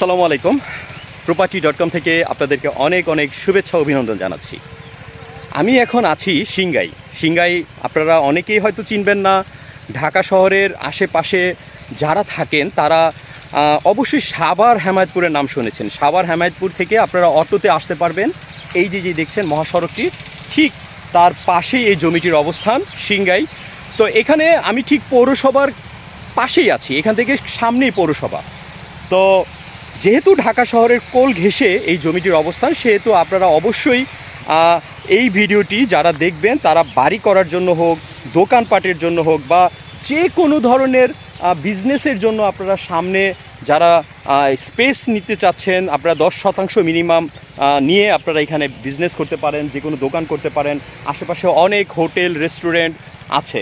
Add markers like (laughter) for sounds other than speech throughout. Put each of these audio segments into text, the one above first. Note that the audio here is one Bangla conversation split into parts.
আসসালামু আলাইকুম। প্রপার্টি ডট কম থেকে আপনাদেরকে অনেক অনেক শুভেচ্ছা, অভিনন্দন জানাচ্ছি। আমি এখন আছি সিংগাই। সিংগাই আপনারা অনেকেই হয়তো চিনবেন না। ঢাকা শহরের আশেপাশে যারা থাকেন, তারা অবশ্যই সাভার হেমায়তপুরের নাম শুনেছেন। সাভার হেমায়তপুর থেকে আপনারা অটোতে আসতে পারবেন। এই যে যে দেখছেন মহাসড়কটি, ঠিক তার পাশেই এই জমিটির অবস্থান, সিংগাই। তো এখানে আমি ঠিক পৌরসভার পাশেই আছি। এখান থেকে সামনেই পৌরসভা। তো যেহেতু ঢাকা শহরের কোল ঘেঁষে এই জমিটির অবস্থান, সেহেতু আপনারা অবশ্যই এই ভিডিওটি যারা দেখবেন, তারা বাড়ি করার জন্য হোক, দোকানপাটের জন্য হোক, বা যে কোনো ধরনের বিজনেসের জন্য আপনারা সামনে যারা স্পেস নিতে চাচ্ছেন, আপনারা দশ শতাংশ মিনিমাম নিয়ে আপনারা এখানে বিজনেস করতে পারেন যে কোনো দোকান করতে পারেন, আশেপাশে অনেক হোটেল, রেস্টুরেন্ট আছে।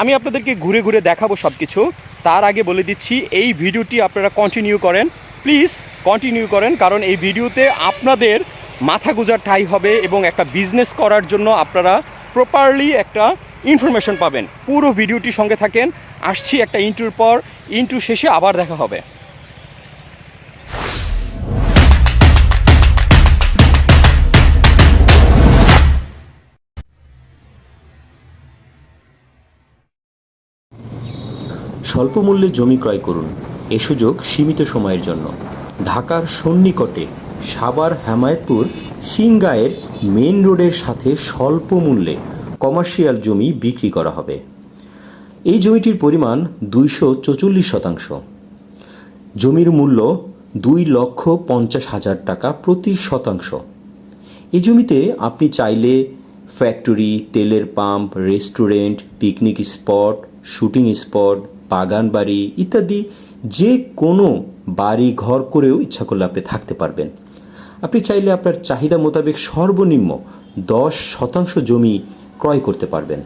আমি আপনাদেরকে ঘুরে ঘুরে দেখাবো সব কিছু তার আগে বলে দিচ্ছি, এই ভিডিওটি আপনারা কন্টিনিউ করেন। প্লিজ কন্টিনিউ করেন, কারণ এই ভিডিওতে আপনাদের মাথা গুজার ঠাই হবে এবং একটা বিজনেস করার জন্য আপনারা প্রপারলি একটা ইনফরমেশন পাবেন। পুরো ভিডিওটি সঙ্গে থাকেন। আসছি একটা ইন্টুর পর ইন্টু শেষে আবার দেখা হবে। স্বল্প মূল্যে জমি ক্রয় করুন। এ সুযোগ সীমিত সময়ের জন্য। ঢাকার সন্নিকটে সাবার হেমায়তপুর সিংগায়ের মেন রোডের সাথে স্বল্প মূল্যে কমার্শিয়াল জমি বিক্রি করা হবে। এই জমিটির পরিমাণ দুইশো শতাংশ। জমির মূল্য দুই লক্ষ পঞ্চাশ হাজার টাকা প্রতি শতাংশ। এই জমিতে আপনি চাইলে ফ্যাক্টরি, তেলের pump, restaurant, picnic spot, shooting spot বাগান বাড়ি ইত্যাদি যে কোনো বাড়ি ঘর করেও ইচ্ছা করলে আপনি থাকতে পারবেন। আপনি চাইলে আপনার চাহিদা মোতাবেক সর্বনিম্ন দশ শতাংশ জমি ক্রয় করতে পারবেন।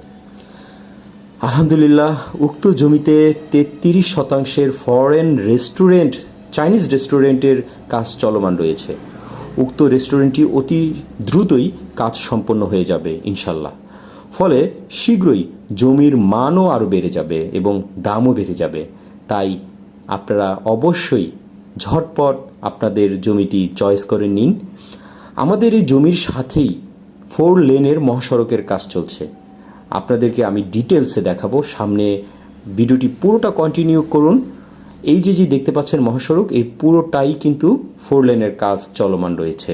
আলহামদুলিল্লাহ, উক্ত জমিতে তেত্রিশ শতাংশের ফরেন রেস্টুরেন্ট চাইনিজ রেস্টুরেন্টের কাজ চলমান রয়েছে। উক্ত রেস্টুরেন্টটি অতি দ্রুতই কাজ সম্পন্ন হয়ে যাবে ইনশাল্লাহ ফলে শীঘ্রই জমির মানও আরও বেড়ে যাবে এবং দামও বেড়ে যাবে। তাই আপনারা অবশ্যই ঝটপট আপনাদের জমিটি চয়েস করে নিন। আমাদের এই জমির সাথেই ফোর লেনের মহাসড়কের কাজ চলছে। আপনাদেরকে আমি ডিটেলসে দেখাবো। সামনে ভিডিওটি পুরোটা কন্টিনিউ করুন। এই যে যে দেখতে পাচ্ছেন মহাসড়ক, এই পুরোটাই কিন্তু ফোর লেনের কাজ চলমান রয়েছে।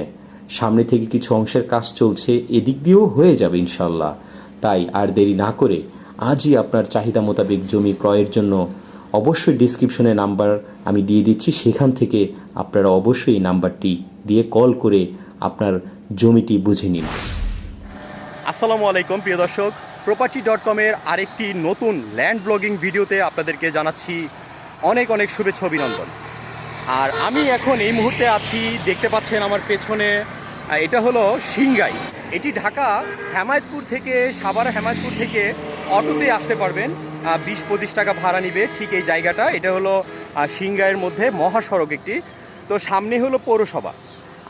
সামনে থেকে কিছু অংশের কাজ চলছে, এদিক দিয়েও হয়ে যাবে ইনশাল্লাহ তাই আর দেরি না করে আজই আপনার চাহিদা মোতাবেক জমি ক্রয়ের জন্য অবশ্যই ডিসক্রিপশনে নাম্বার আমি দিয়ে দিচ্ছি। সেখান থেকে আপনারা অবশ্যই এই নাম্বারটি দিয়ে কল করে আপনার জমিটি বুঝে নিন। আসসালামু আলাইকুম, প্রিয় দর্শক। প্রপার্টি ডট কমের আরেকটি নতুন ল্যান্ড ব্লগিং ভিডিওতে আপনাদেরকে জানাচ্ছি অনেক অনেক শুভেচ্ছা, অভিনন্দন। আর আমি এখন এই মুহূর্তে আছি, দেখতে পাচ্ছেন আমার পেছনে এটা হলো সিংগাই। এটি ঢাকা হেমায়তপুর থেকে, সাভার হেমায়তপুর থেকে অটোতে আসতে পারবেন। বিশ পঁচিশ টাকা ভাড়া নিবে ঠিক এই জায়গাটা। এটা হলো সিংগাইয়ের মধ্যে মহাসড়ক একটি। তো সামনে হলো পৌরসভা।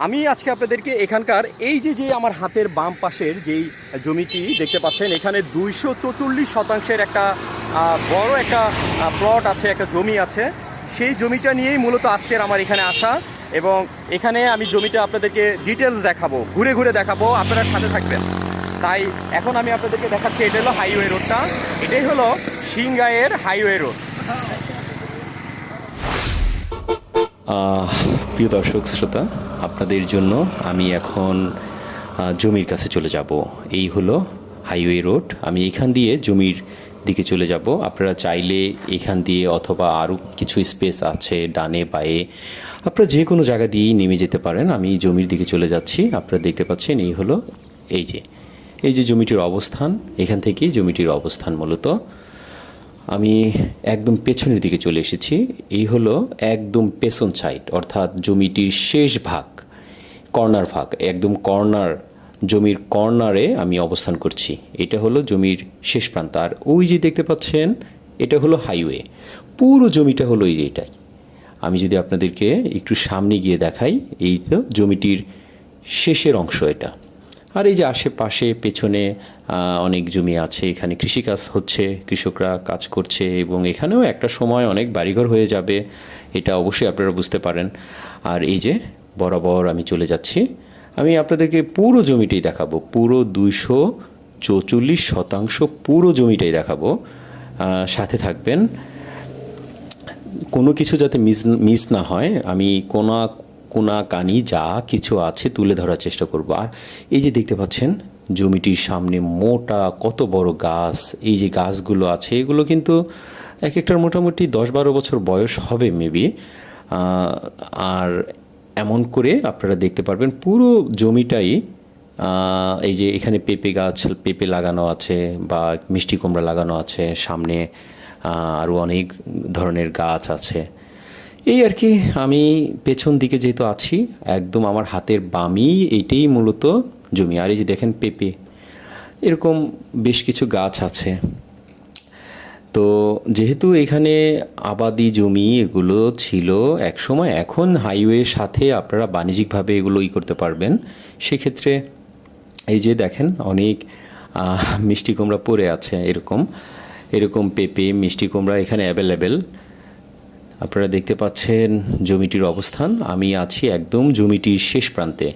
আমি আজকে আপনাদেরকে এখানকার এই যে যে আমার হাতের বাম পাশের যেই জমিটি দেখতে পাচ্ছেন, এখানে দুইশো চৌচল্লিশ শতাংশের একটা বড় একটা প্লট আছে, একটা জমি আছে। সেই জমিটা নিয়েই মূলত আজকের আমার এখানে আসা এবং এখানে আমি জমিটা আপনাদেরকে ডিটেলস দেখাবো, ঘুরে ঘুরে দেখাবো। আপনারা সাথে থাকবেন। তাই এখন আমি আপনাদেরকে দেখাচ্ছি, এটা হলো হাইওয়ে রোডটা এটাই হলো সিংগাইয়ের হাইওয়ে রোড প্রিয় দর্শক, শ্রোতা, আপনাদের জন্য আমি এখন জমির কাছে চলে যাব। এই হলো হাইওয়ে রোড আমি এখান দিয়ে জমির দিকে চলে যাব। আপনারা চাইলে এখান দিয়ে অথবা আরও কিছু স্পেস আছে ডানে, বায়ে। আপনারা যে কোনো জায়গা দিয়েই নেমে যেতে পারেন। আমি জমির দিকে চলে যাচ্ছি। আপনারা দেখতে পাচ্ছেন, এই হলো, এই যে এই যে জমিটির অবস্থান, এখান থেকেই জমিটির অবস্থান মূলত। আমি একদম পেছনের দিকে চলে এসেছি। এই হলো একদম পেছন সাইড অর্থাৎ জমিটির শেষ ভাগ কর্নার ভাগ, একদম কর্নার জমির কর্নারে আমি অবস্থান করছি। এটা হলো জমির শেষ প্রান্ত। আর ওই যে দেখতে পাচ্ছেন, এটা হলো হাইওয়ে পুরো জমিটা হলো এই যে এটাই। আমি যদি আপনাদেরকে একটু সামনে গিয়ে দেখাই, এই তো জমিটির শেষের অংশ এটা। আর এই যে আশেপাশে, পেছনে অনেক জমি আছে, এখানে কৃষিকাজ হচ্ছে, কৃষকরা কাজ করছে এবং এখানেও একটা সময় অনেক বাড়িঘর হয়ে যাবে, এটা অবশ্যই আপনারা বুঝতে পারেন। আর এই যে বরাবর আমি চলে যাচ্ছি, আমি আপনাদেরকে পুরো জমিটাই দেখাবো, পুরো দুইশো চৌচল্লিশ শতাংশ পুরো জমিটাই দেখাবো। সাথে থাকবেন। কোনো কিছু যাতে মিস মিস না হয়, আমি কোনা কোনা, কানি, যা কিছু আছে তুলে ধরার চেষ্টা করব। আর এই যে দেখতে পাচ্ছেন, জমিটির সামনে মোটা কত বড় গাছ, এই যে গাছগুলো আছে, এগুলো কিন্তু এক একটার মোটামুটি দশ বারো বছর বয়স হবে মেবি আর এমন করে আপনারা দেখতে পারবেন পুরো জমিটাই এই যে এখানে পেঁপে গাছ, পেঁপে লাগানো আছে বা মিষ্টি কুমড়া লাগানো আছে, সামনে আরও অনেক ধরনের গাছ আছে। এই আর কি, আমি পেছন দিকে যেহেতু আছি, একদম আমার হাতের বামি এইটাই মূলত জমি। আর এই যে দেখেন পেঁপে, এরকম বেশ কিছু গাছ আছে। তো যেহেতু এখানে আবাদি জমি এগুলো ছিল, একসময় এখন হাইওয়ের সাথে আপনারা বাণিজ্যিকভাবে এগুলো ই করতে পারবেন। সেক্ষেত্রে এই যে দেখেন অনেক মিষ্টি কুমড়া পড়ে আছে এরকম। এরকম পেঁপে, মিষ্টি কুমড়া এখানে অ্যাভেলেবেল আপনারা দেখতে পাচ্ছেন জমিটির অবস্থান। আমি আছি একদম জমিটির শেষ প্রান্তে।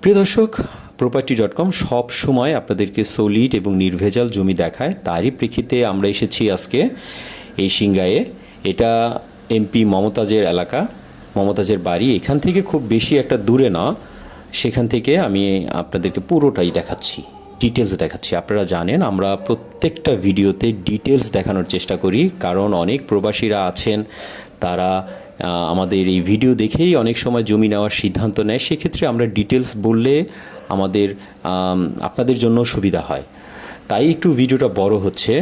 প্রিয় দর্শক প্রপার্টি ডট কম সব সময় আপনাদেরকে সলিড এবং নির্ভেজাল জমি দেখায়। তারই প্রেক্ষিতে আমরা এসেছি আজকে এই সিংগায়ে এটা এমপি মমতাজের এলাকা, মমতাজের বাড়ি। এখান থেকে খুব বেশি একটা দূরে না। সেখান থেকে আমি আপনাদেরকে পুরোটাই দেখাচ্ছি। ডিটেলস দেখাচ্ছি। আপনারা জানেন, আমরা প্রত্যেকটা ভিডিওতে ডিটেলস দেখানোর চেষ্টা করি, কারণ অনেক প্রবাসীরা আছেন, তারা আমাদের এই ভিডিও দেখেই অনেক সময় জমি নেওয়ার সিদ্ধান্ত নেয়। সেক্ষেত্রে আমরা ডিটেলস বললে আমাদের আপনাদের জন্য সুবিধা হয়। তাই একটু ভিডিওটা বড় হচ্ছে।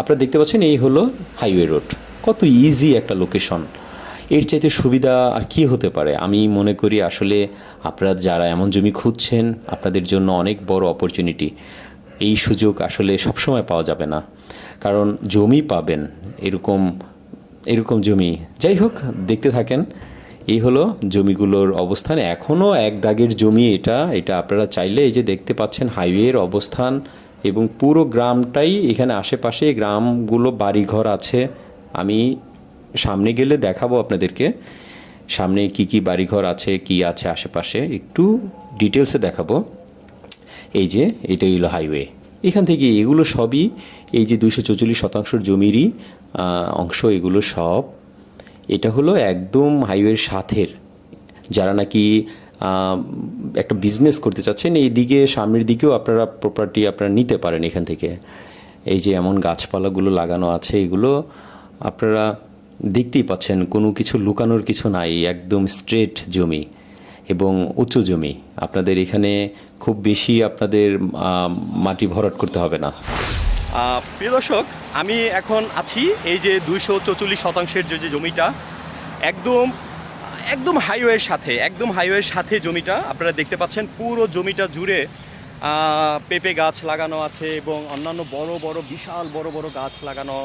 আপনারা দেখতে পাচ্ছেন, এই হলো হাইওয়ে রোড কত ইজি একটা লোকেশন এর চাইতে সুবিধা আর কি হতে পারে? আমি মনে করি আসলে আপনারা যারা এমন জমি খুঁজছেন, আপনাদের জন্য অনেক বড় অপরচুনিটি এই সুযোগ আসলে সবসময় পাওয়া যাবে না। কারণ জমি পাবেন, এরকম এরকম জমি। যাই হোক, দেখতে থাকেন। এই হলো জমিগুলোর অবস্থান। এখনও এক দাগের জমি এটা। এটা আপনারা চাইলে এই যে দেখতে পাচ্ছেন হাইওয়ের অবস্থান এবং পুরো গ্রামটাই এখানে আশেপাশে গ্রামগুলো বাড়িঘর আছে। আমি সামনে গেলে দেখাবো আপনাদেরকে। সামনে কি কি বাড়িঘর আছে, কি আছে আশেপাশে, একটু ডিটেলসে দেখাবো। এই যে, এটাই হলো হাইওয়ে এখান থেকে এগুলো সবই, এই যে দুশো চৌচল্লিশ শতাংশের জমিরই অংশ, এগুলো সব। এটা হলো একদম হাইওয়ের সাথের। যারা নাকি একটা বিজনেস করতে চাচ্ছেন, এই দিকে, সামনের দিকেও আপনারা প্রপার্টি আপনারা নিতে পারেন এখান থেকে। এই যে এমন গাছপালাগুলো লাগানো আছে, এগুলো আপনারা দেখতেই পাচ্ছেন, কোনো কিছু লুকানোর কিছু নাই, একদম স্ট্রেট জমি এবং উঁচু জমি। আপনাদের এখানে খুব বেশি আপনাদের মাটি ভরাট করতে হবে না। প্রিয় দর্শক, আমি এখন আছি এই যে দুইশো চৌচল্লিশ শতাংশের যে যে জমিটা, একদম একদম হাইওয়ের সাথে, একদম হাইওয়ের সাথে জমিটা, আপনারা দেখতে পাচ্ছেন পুরো জমিটা জুড়ে পেঁপে গাছ লাগানো আছে এবং অন্যান্য বড় বড়, বিশাল বড় বড় গাছ লাগানো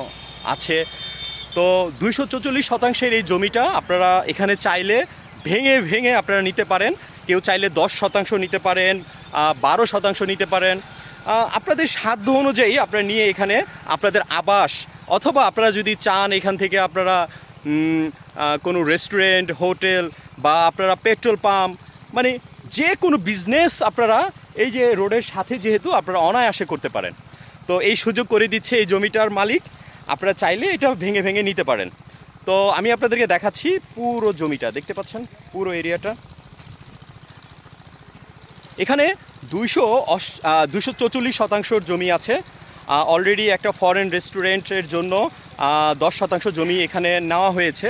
আছে। তো দুইশো চৌচল্লিশ শতাংশের এই জমিটা আপনারা এখানে চাইলে ভেঙে ভেঙে আপনারা নিতে পারেন। কেউ চাইলে দশ শতাংশ নিতে পারেন বারো শতাংশ নিতে পারেন। আপনাদের সাধ্য অনুযায়ী আপনারা নিয়ে এখানে আপনাদের আবাস অথবা আপনারা যদি চান এখান থেকে আপনারা কোনো রেস্টুরেন্ট, হোটেল বা আপনারা পেট্রোল পাম্প মানে যে কোনো বিজনেস আপনারা এই যে রোডের সাথে যেহেতু আপনারা অনায়াসে করতে পারেন। তো এই সুযোগ করে দিচ্ছে এই জমিটার মালিক। আপনারা চাইলে এটা ভেঙে ভেঙে নিতে পারেন। তো আমি আপনাদেরকে দেখাচ্ছি পুরো জমিটা, দেখতে পাচ্ছেন? পুরো এরিয়াটা। এখানে দুইশো দুশো চৌচল্লিশ শতাংশর জমি আছে। অলরেডি একটা ফরেন রেস্টুরেন্টের জন্য দশ শতাংশ জমি এখানে নেওয়া হয়েছে।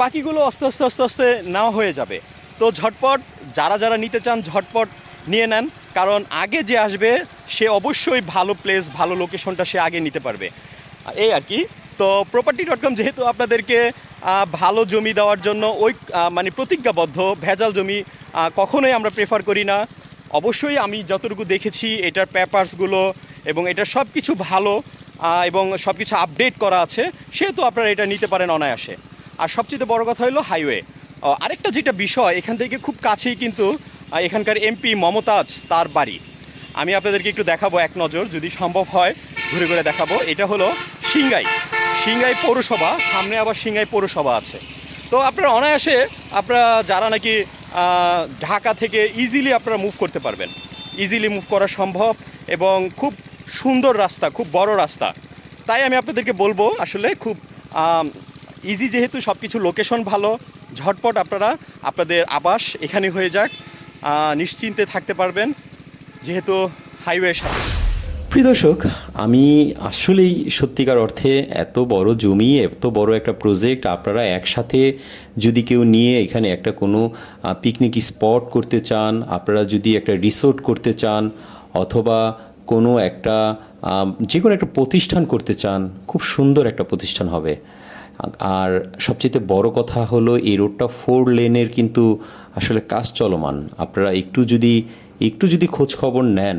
বাকিগুলো আস্তে আস্তে আস্তে আস্তে নেওয়া হয়ে যাবে। তো ঝটপট, যারা যারা নিতে চান, ঝটপট নিয়ে নেন। কারণ আগে যে আসবে, সে অবশ্যই ভালো প্লেস ভালো লোকেশনটা সে আগে নিতে পারবে। এই আর কি। তো প্রপার্টি ডট কম যেহেতু আপনাদেরকে ভালো জমি দেওয়ার জন্য ওই মানে প্রতিজ্ঞাবদ্ধ, ভেজাল জমি কখনোই আমরা প্রেফার করি না। অবশ্যই আমি যতটুকু দেখেছি, এটার পেপারসগুলো এবং এটা সব কিছু ভালো এবং সব কিছু আপডেট করা আছে, সেহেতু আপনারা এটা নিতে পারেন অনায়াসে। আর সবচেয়ে বড় কথা হলো হাইওয়ে আরেকটা যেটা বিষয়, এখান থেকে খুব কাছেই কিন্তু এখানকার এমপি মমতাজ তার বাড়ি। আমি আপনাদেরকে একটু দেখাবো এক নজর, যদি সম্ভব হয়, ঘুরে ঘুরে দেখাবো। এটা হলো সিংগাই সিংগাই পৌরসভা, সামনে আবার সিংগাই পৌরসভা আছে। তো আপনারা অনায়াসে আপনারা যারা নাকি ঢাকা থেকে ইজিলি আপনারা মুভ করতে পারবেন। ইজিলি মুভ করা সম্ভব এবং খুব সুন্দর রাস্তা, খুব বড় রাস্তা। তাই আমি আপনাদেরকে বলব আসলে খুব ইজি যেহেতু সব কিছু লোকেশন ভালো, ঝটপট আপনারা আপনাদের আবাস এখানে হয়ে যাক। নিশ্চিন্তে থাকতে পারবেন, যেহেতু হাইওয়ের সাথে। প্রিয় দর্শক, আমি আসলেই সত্যিকার অর্থে এত বড় জমি, এত বড় একটা প্রজেক্ট আপনারা একসাথে যদি কেউ নিয়ে এখানে একটা কোনো পিকনিক স্পট করতে চান, আপনারা যদি একটা রিসোর্ট করতে চান, অথবা কোনো একটা যে কোনো একটা প্রতিষ্ঠান করতে চান, খুব সুন্দর একটা প্রতিষ্ঠান হবে। আর সবচেয়ে বড় কথা হলো এই রোডটা ফোর লেনের কিন্তু আসলে কাজ চলমান। আপনারা একটু যদি একটু যদি খোঁজ খবর নেন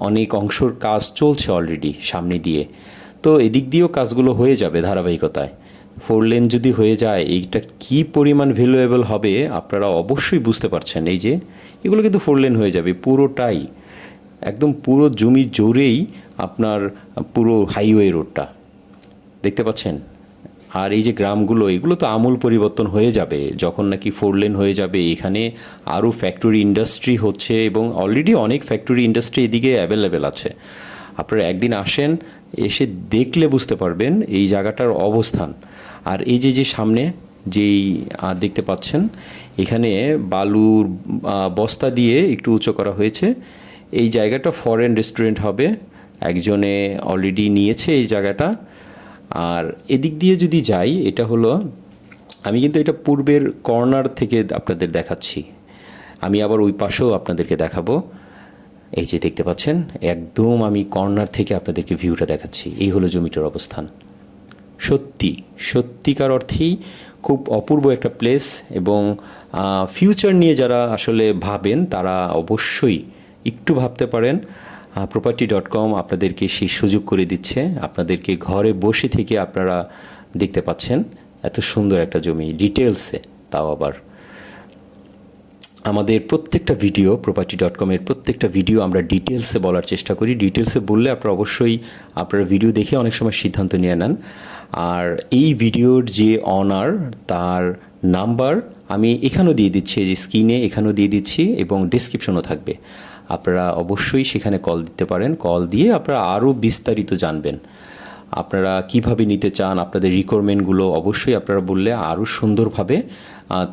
অনেক অংশর কাজ চলছে অলরেডি সামনে দিয়ে। তো এদিক দিয়েও কাজগুলো হয়ে যাবে ধারাবাহিকতায়। ফোর লেন যদি হয়ে যায়, এইটা কি পরিমাণ ভ্যালুয়েবল হবে আপনারা অবশ্যই বুঝতে পারছেন। এই যে, এগুলো কিন্তু ফোর লেন হয়ে যাবে পুরোটাই। একদম পুরো জমি জোরেই আপনার পুরো হাইওয়ে রোডটা দেখতে পাচ্ছেন? আর এই যে গ্রামগুলো, এগুলো তো আমূল পরিবর্তন হয়ে যাবে। যখন নাকি ফোর লেন হয়ে যাবে, এখানে আরও ফ্যাক্টরি ইন্ডাস্ট্রি হচ্ছে এবং অলরেডি অনেক ফ্যাক্টরি ইন্ডাস্ট্রি এদিকে অ্যাভেলেবেল আছে। আপনারা একদিন আসেন, এসে দেখলে বুঝতে পারবেন এই জায়গাটার অবস্থান। আর এই যে যে সামনে যেই দেখতে পাচ্ছেন, এখানে বালুর বস্তা দিয়ে একটু উঁচু করা হয়েছে। এই জায়গাটা ফরেন রেস্টুরেন্ট হবে। একজনে অলরেডি নিয়েছে এই জায়গাটা। আর এদিক দিয়ে যদি যাই, এটা হলো, আমি কিন্তু এটা পূর্বের কর্নার থেকে আপনাদের দেখাচ্ছি। আমি আবার ওই পাশেও আপনাদেরকে দেখাবো। এই যে দেখতে পাচ্ছেন, একদম আমি কর্নার থেকে আপনাদেরকে ভিউটা দেখাচ্ছি। এই হলো জমিটার অবস্থান। সত্যি, সত্যিকার অর্থেই খুব অপূর্ব একটা প্লেস এবং ফিউচার নিয়ে যারা আসলে ভাবেন, তারা অবশ্যই একটু ভাবতে পারেন। প্রপার্টি ডট কম আপনাদেরকে সেই সুযোগ করে দিচ্ছে। আপনাদেরকে ঘরে বসে থেকে আপনারা দেখতে পাচ্ছেন এত সুন্দর একটা জমি। ডিটেলসে তাও আবার। আমাদের প্রত্যেকটা ভিডিও প্রপার্টি ডট কমের প্রত্যেকটা ভিডিও আমরা ডিটেলসে বলার চেষ্টা করি। ডিটেলসে বললে আপনারা অবশ্যই আপনারা ভিডিও দেখে অনেক সময় সিদ্ধান্ত নিয়ে নেন। আর এই ভিডিওর যে অনার তার নাম্বার আমি এখানেও দিয়ে দিচ্ছি যে স্ক্রিনে এখানেও দিয়ে দিচ্ছি এবং ডিসক্রিপশনও থাকবে। আপনারা অবশ্যই সেখানে কল দিতে পারেন। কল দিয়ে আপনারা আরও বিস্তারিত জানবেন। আপনারা কীভাবে নিতে চান, আপনাদের রিকোয়ারমেন্টগুলো অবশ্যই আপনারা বললে আরও সুন্দরভাবে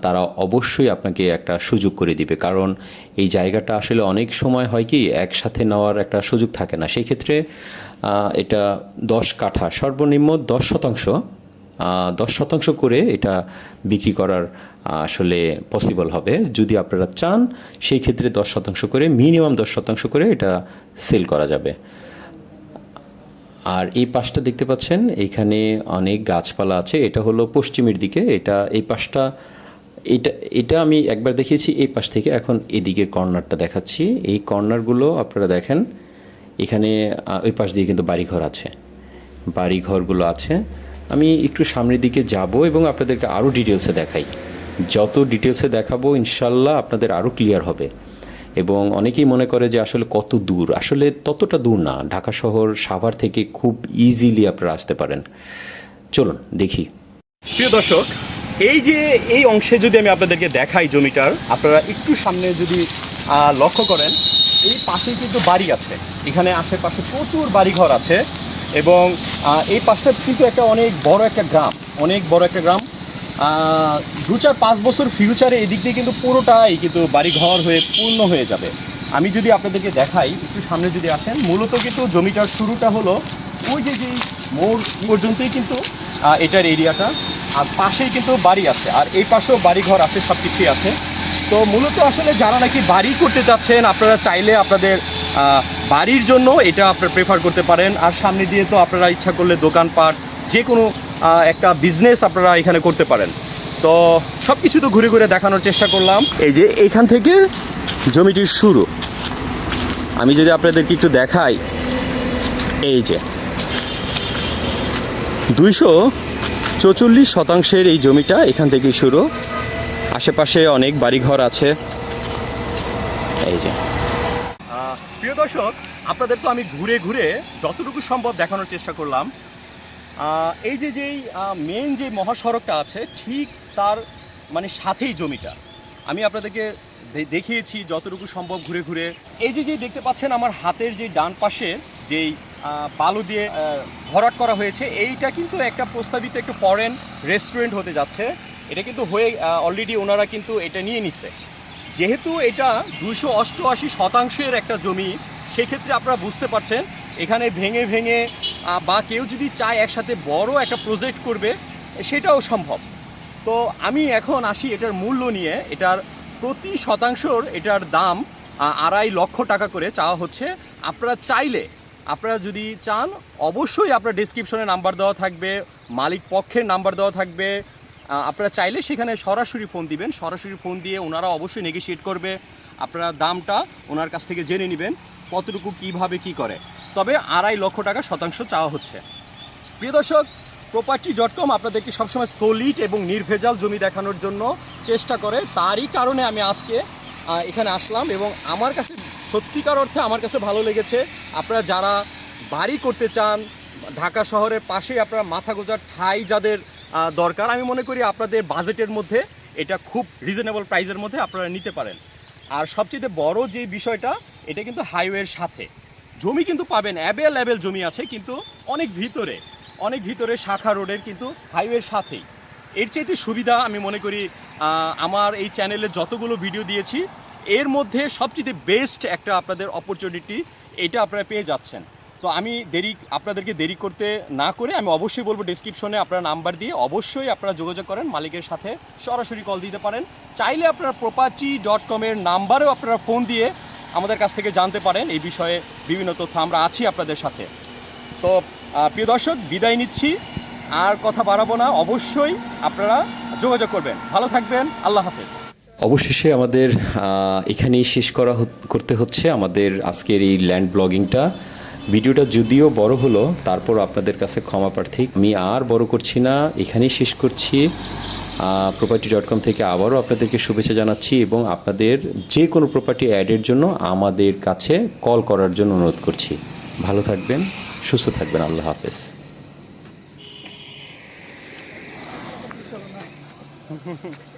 তারা অবশ্যই আপনাকে একটা সুযোগ করে দিবে। কারণ এই জায়গাটা আসলে অনেক সময় হয় কি, একসাথে নেওয়ার একটা সুযোগ থাকে না। সেই ক্ষেত্রে এটা দশ কাঠা, সর্বনিম্ন দশ শতাংশ দশ শতাংশ করে এটা বিক্রি করার আসলে পসিবল হবে। যদি আপনারা চান, সেই ক্ষেত্রে দশ শতাংশ করে মিনিমাম দশ শতাংশ করে এটা সেল করা যাবে। আর এই পাশটা দেখতে পাচ্ছেন, এখানে অনেক গাছপালা আছে। এটা হলো পশ্চিমের দিকে। এটা এই পাশটা, এটা এটা আমি একবার দেখিয়েছি, এই পাশ থেকে এখন এদিকে কর্নারটা দেখাচ্ছি। এই কর্নারগুলো আপনারা দেখেন, এখানে ওই পাশ দিয়ে কিন্তু বাড়িঘর আছে। বাড়িঘরগুলো আছে। আমি একটু সামনের দিকে যাব এবং আপনাদেরকে আরও ডিটেলসে দেখাই। যত ডিটেলসে দেখাবো ইনশাল্লাহ আপনাদের আরও ক্লিয়ার হবে। এবং অনেকেই মনে করে যে আসলে কত দূর। আসলে ততটা দূর না। ঢাকা শহর সাভার থেকে খুব ইজিলি আপনারা আসতে পারেন। চলুন, দেখি। প্রিয় দর্শক, এই যে, এই অংশে যদি আমি আপনাদেরকে দেখাই জমিটার, আপনারা একটু সামনে যদি লক্ষ্য করেন, এই পাশে কিন্তু বাড়ি আছে। এখানে আশেপাশে প্রচুর বাড়িঘর আছে এবং এই পাশটা কিন্তু একটা অনেক বড় একটা গ্রাম। অনেক বড় একটা গ্রাম। দু চার পাঁচ বছর ফিউচারে এদিক দিয়ে কিন্তু পুরোটাই কিন্তু বাড়িঘর হয়ে পূর্ণ হয়ে যাবে। আমি যদি আপনাদেরকে দেখাই, একটু সামনে যদি আসেন, মূলত কিন্তু জমিটার শুরুটা হলো ওই যে যে মোড় পর্যন্তই কিন্তু এটার এরিয়াটা আর পাশেই কিন্তু বাড়ি আছে, আর এই পাশেও বাড়িঘর আছে সব কিছুই আছে। তো মূলত আসলে যারা নাকি বাড়ি করতে চাচ্ছেন, আপনারা চাইলে আপনাদের বাড়ির জন্য এটা আপনারা প্রেফার করতে পারেন। আর সামনে দিয়ে তো আপনারা ইচ্ছা করলে দোকানপাট যে কোনো একটা বিজনেস আপনারা এখানে করতে পারেন। তো সব কিছু তো ঘুরে ঘুরে দেখানোর চেষ্টা করলাম। এই যে এখান থেকে জমিটির শুরু। আমি যদি আপনাদেরকে একটু দেখাই এই যে। দুইশো চৌচল্লিশ শতাংশের এই জমিটা এখান থেকেই শুরু। আশেপাশে অনেক বাড়িঘর আছে। এই যে। প্রিয় দর্শক আপনাদের তো আমি ঘুরে ঘুরে যতটুকু সম্ভব দেখানোর চেষ্টা করলাম। এই যে যেই মেন যে মহাসড়কটা আছে, ঠিক তার মানে সাথেই জমিটা। আমি আপনাদেরকে দেখিয়েছি যতটুকু সম্ভব ঘুরে ঘুরে। এই যে যে দেখতে পাচ্ছেন আমার হাতের যে ডান পাশে যেই বালু দিয়ে ভরাট করা হয়েছে, এইটা কিন্তু একটা প্রস্তাবিত একটা ফরেন রেস্টুরেন্ট হতে যাচ্ছে। এটা কিন্তু হয়ে অলরেডি ওনারা কিন্তু এটা নিয়ে নিচ্ছে যেহেতু এটা দুইশো অষ্টআশি শতাংশের একটা জমি, সেক্ষেত্রে আপনারা বুঝতে পারছেন, এখানে ভেঙে ভেঙে বা কেউ যদি চায় একসাথে বড় একটা প্রজেক্ট করবে, সেটাও সম্ভব। তো আমি এখন আসি এটার মূল্য নিয়ে। এটার প্রতি শতাংশর এটার দাম আড়াই লক্ষ টাকা করে চাওয়া হচ্ছে। আপনারা চাইলে, আপনারা যদি চান, অবশ্যই আপনার ডিসক্রিপশনে নাম্বার দেওয়া থাকবে, মালিক পক্ষের নাম্বার দেওয়া থাকবে। আপনারা চাইলে সেখানে সরাসরি ফোন দিবেন। সরাসরি ফোন দিয়ে ওনারা অবশ্যই নেগোশিয়েট করবে। আপনারা দামটা ওনার কাছ থেকে জেনে নেবেন, কতটুকু কীভাবে কি করে। তবে আড়াই লক্ষ টাকা শতাংশ চাওয়া হচ্ছে। প্রিয় দর্শক প্রপার্টি ডট কম আপনাদেরকে সবসময় সলিড এবং নির্ভেজাল জমি দেখানোর জন্য চেষ্টা করে। তারই কারণে আমি আজকে এখানে আসলাম এবং আমার কাছে, সত্যিকার অর্থে আমার কাছে ভালো লেগেছে। আপনারা যারা বাড়ি করতে চান, ঢাকা শহরের পাশেই আপনারা মাথা গোজার ঠাই যাদের দরকার, আমি মনে করি আপনাদের বাজেটের মধ্যে এটা খুব রিজনেবল প্রাইসের মধ্যে আপনারা নিতে পারেন। আর সবচেয়ে বড় যে বিষয়টা, এটা কিন্তু হাইওয়ের সাথে। জমি কিন্তু পাবেন অ্যাভেলেবেল জমি আছে কিন্তু অনেক ভিতরে অনেক ভিতরে শাখা রোডের কিন্তু হাইওয়ের সাথেই। এর চাইতে সুবিধা আমি মনে করি আমার এই চ্যানেলে যতগুলো ভিডিও দিয়েছি, এর মধ্যে সবচেয়ে বেস্ট একটা আপনাদের অপরচুনিটি এটা আপনারা পেয়ে যাচ্ছেন। তো আমি দেরি, আপনাদেরকে দেরি করতে না করে আমি অবশ্যই বলব ডিসক্রিপশনে আপনার নাম্বার দিয়ে অবশ্যই আপনারা যোগাযোগ করেন, মালিকের সাথে সরাসরি কল দিতে পারেন। চাইলে আপনারা প্রপার্টি ডট কমের নাম্বারেও আপনারা ফোন দিয়ে আমাদের কাছ থেকে জানতে পারেন এই বিষয়ে বিভিন্ন তথ্য। আমরা আছি আপনাদের সাথে। তো প্রিয় দর্শক, বিদায় নিচ্ছি। আর কথা বাড়াবো না। অবশ্যই আপনারা যোগাযোগ করবেন। ভালো থাকবেন। আল্লাহ হাফেজ। অবশেষে আমাদের এখানেই শেষ করা করতে হচ্ছে আমাদের আজকের এই ল্যান্ড ব্লগিংটা। ভিডিওটা যদিও বড় হলো তারপর আপনাদের কাছে ক্ষমা প্রার্থী। আমি আর বড় করছি না। এখানেই শেষ করছি। প্রপার্টি ডট কম থেকে আবারও আপনাদেরকে শুভেচ্ছা জানাচ্ছি এবং আপনাদের যে কোনো প্রপার্টি অ্যাডের জন্য আমাদের কাছে কল করার জন্য অনুরোধ করছি। ভালো থাকবেন, সুস্থ থাকবেন, আল্লাহ হাফেজ। (laughs)